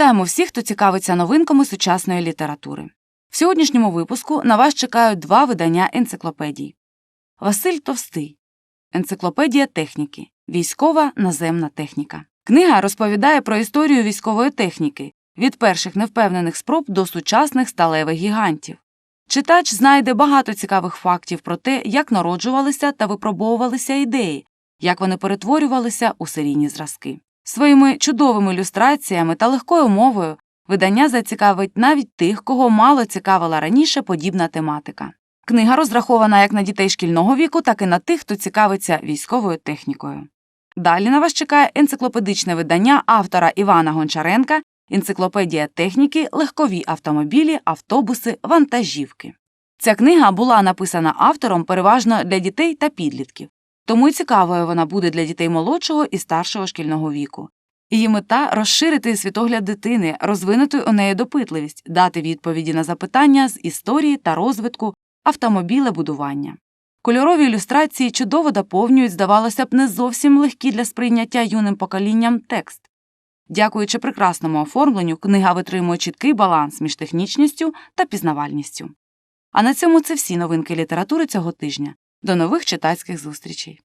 Вітаємо всіх, хто цікавиться новинками сучасної літератури. В сьогоднішньому випуску на вас чекають два видання енциклопедій. Василь Товстий. Енциклопедія техніки. Військова наземна техніка. Книга розповідає про історію військової техніки від перших невпевнених спроб до сучасних сталевих гігантів. Читач знайде багато цікавих фактів про те, як народжувалися та випробовувалися ідеї, як вони перетворювалися у серійні зразки. Своїми чудовими ілюстраціями та легкою мовою видання зацікавить навіть тих, кого мало цікавила раніше подібна тематика. Книга розрахована як на дітей шкільного віку, так і на тих, хто цікавиться військовою технікою. Далі на вас чекає енциклопедичне видання автора Івана Гончаренка Енциклопедія техніки, легкові автомобілі, автобуси, вантажівки. Ця книга була написана автором переважно для дітей та підлітків, тому й цікавою вона буде для дітей молодшого і старшого шкільного віку. Її мета розширити світогляд дитини, розвинути у неї допитливість, дати відповіді на запитання з історії та розвитку автомобілебудування. Кольорові ілюстрації чудово доповнюють, здавалося б, не зовсім легкі для сприйняття юним поколінням текст. Дякуючи прекрасному оформленню, книга витримує чіткий баланс між технічністю та пізнавальністю. А на цьому це всі новинки літератури цього тижня. До нових читацьких зустрічей.